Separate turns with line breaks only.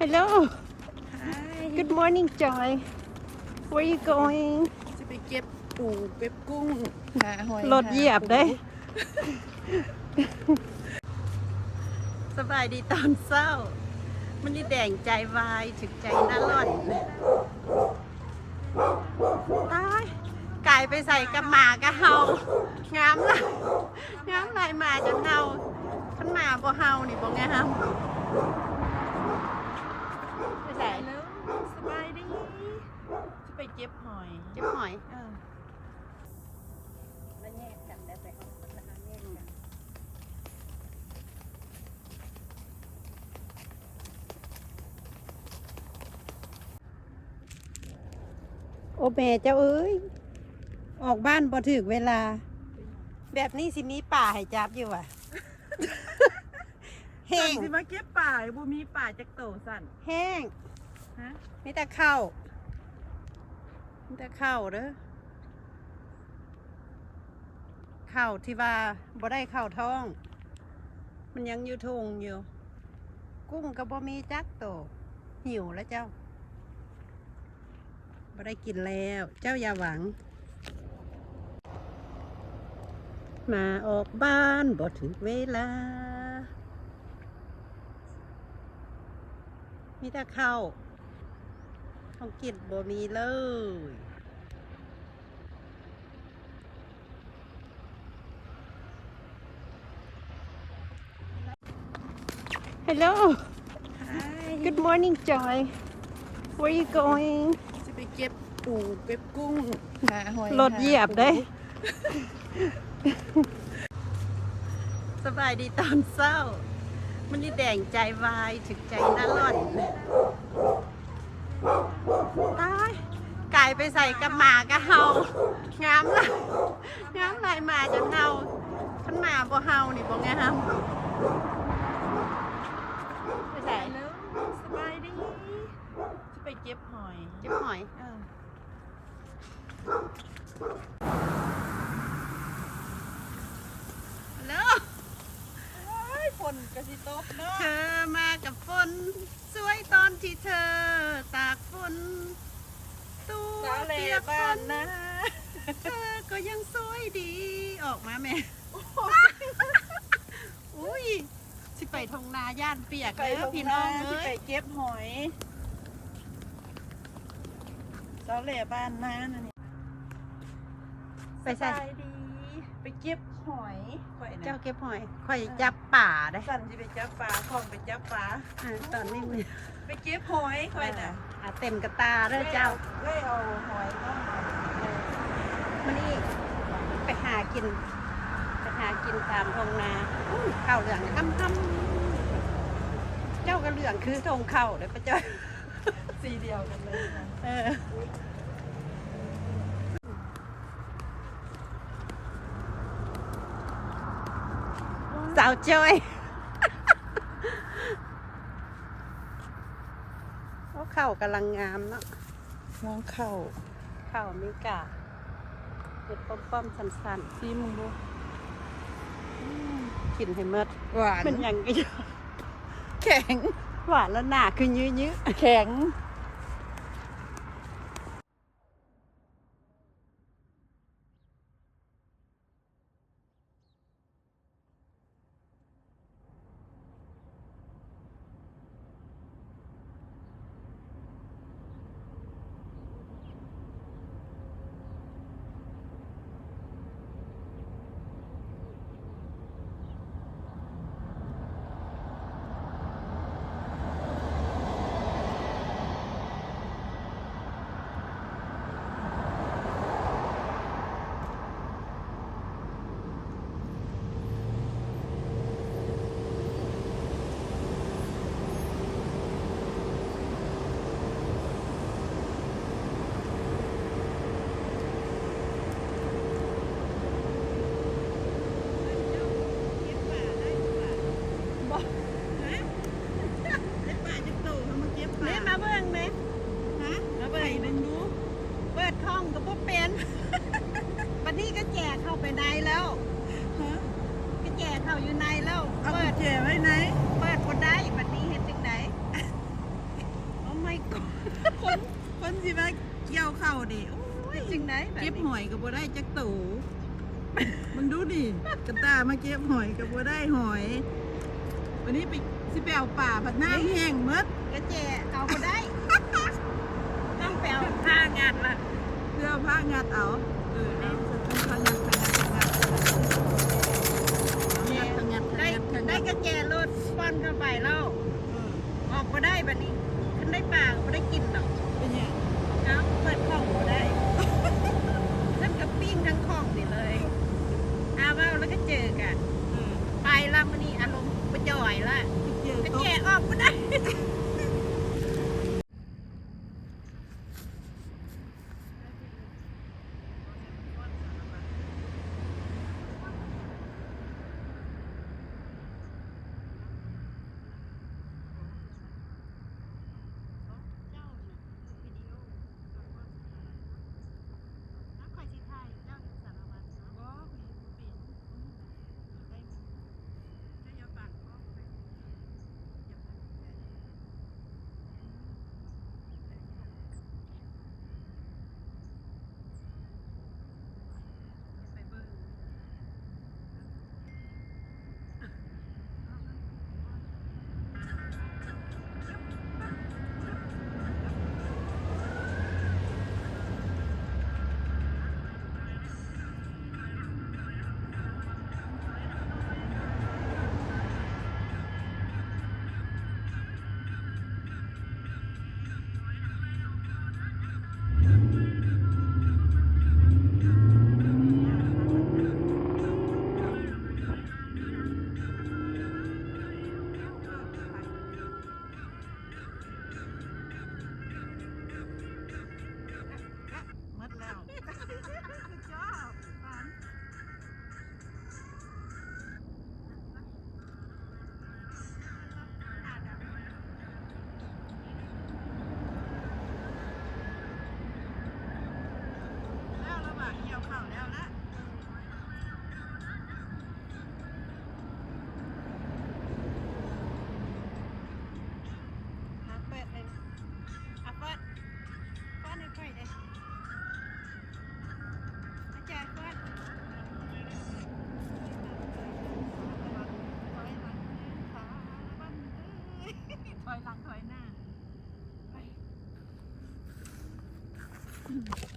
Hello.
Hi.
Good morning, Joy. Where you going?
จะไปเก็บปูเก็บกุ้งหาหอย
รถเหยียบได้
หาปู
สบายดีตอนเศร้า มันนี่แดงใจวายถึกใจน่าร่อนตายกายไปใส่กับหมากระเฮางามเลยงามลายหมาจนเฮาขันหมาบ่เฮานี่บ่งามไปใส่
แล้วสบายดีจะไปเก็บหอย
เจ็บหอย
เออ
แล้วแยกกันได้ไปเอาแล้วแยกกันโอแม่เจ้าเอ้ย ออกบ้านพอถึกเวลา แบบนี้สิมีป่าให้จับอยู่อะแห้
สั่
ง
นสิมาเก็บป่าบ่มีป่าจักโตสั่น
แห้ง
ฮะ
มีแต่ข้าวมี แต่ข้าวเด้อข้าวที่ว่าบ่ได้ข้าวท้อง มันยังอยู่ทงอยู่ กุ้งก็บ่มีจักโตหิวแล้วเจ้าบ่ได้กินแล้วเจ้าอย่าหวัง มาออกบ้านบ่ถึงเวลามีแต่ข้าว ของกินบ่มีเลย Hello
ฮ
Good morning Joy Where you going
จะไปเก็บปูเก็บกุ้งหาหอย
รถเหยียบได้
หาปู
สบายดีตอนเศร้า มันนี่แดงใจวายถึกใจน่าร่อน ตายกายไปใส่กับหมากระเฮางามเลยงามลายหมาจนเฮาขันหมาบ่เฮานี่บ่งามไปใส่
แล้วสบายดีจะไปเก็บหอย
เจ็บหอย
เออ
แล้ว
โอ้ยฝนกระสิตกเนาะ
เธอมากับฝนสวยตอนที่เธอตากฝนตัว
สาวแหล่
เปียกฝ
บ้าน
น
นะ
เธอก็ยังสวยดีออกมาแม่อุ้ยสิไปทงนาย่านเปียก
ไป
แล้ว
พี่
พี่
น้
น้
อ
องง
ที่
เอ้
ไป
ย
เก็บหอยสาวแหล่บ้านนะนั่นนี่
ไปใส่
สบายดี ไปเก็บหอยข่อยนะ
เจ้าเก็บหอยข่อยจับป่าได้
สั่นที่ไปจับปลาของไปจับปลา
อ่าตอนนี้มือ
ไปเก็บหอยข่อยนะ
อ่าเต็มกระตาเด้อเจ้า
เลยเอาหอยเนาะ
มันนี่ไปหากิน ไปหากินตามทงนาอุ้ยข้าวเหลืองทำทำเจ้าก็เหลืองคือทงข้าวเลยปะเจ้า
สีเดียวกันเลยนะ
เออสาวจอย เขาเข่ากำลังงามเนาะ
มองเข่า
เข่ามีกาเห็ดป้อมๆสั้น
ซีมึงดู
ๆกินให้เมด
หวาน
เป็นอย่างก็
แข็ง
หวานแล้วหนาคือยื้อ
แข็ง
ว้ในแล้วกุญแจเขาอยู่ในแล้ว
เปิกุญแจไว้ไหน
เปิดบ่ได้บัดนี้เห็นจังไห
น
โอ้ไม่กคน
คนสิมา
เกี่ยวเข่าดิโอ้ย
จังไหน
เก็บหอยกับ่ได้จักตู่มันดูดิกระตามาเก็บหอยกับ่ได้หอย วันนี้ไปสิไปเอาป่าผัดหน้าแห้งมด
กระแจเอาบ่ได้ ต้องไปเอาผ้างานละ
เพื่อผ้างานเอา
ไปแล้ว
เออ
ออกมาได้แบบนี้ขึ้นได้ปลาก็บ่ได้กินหรอก
เป็น
Mm-hmm.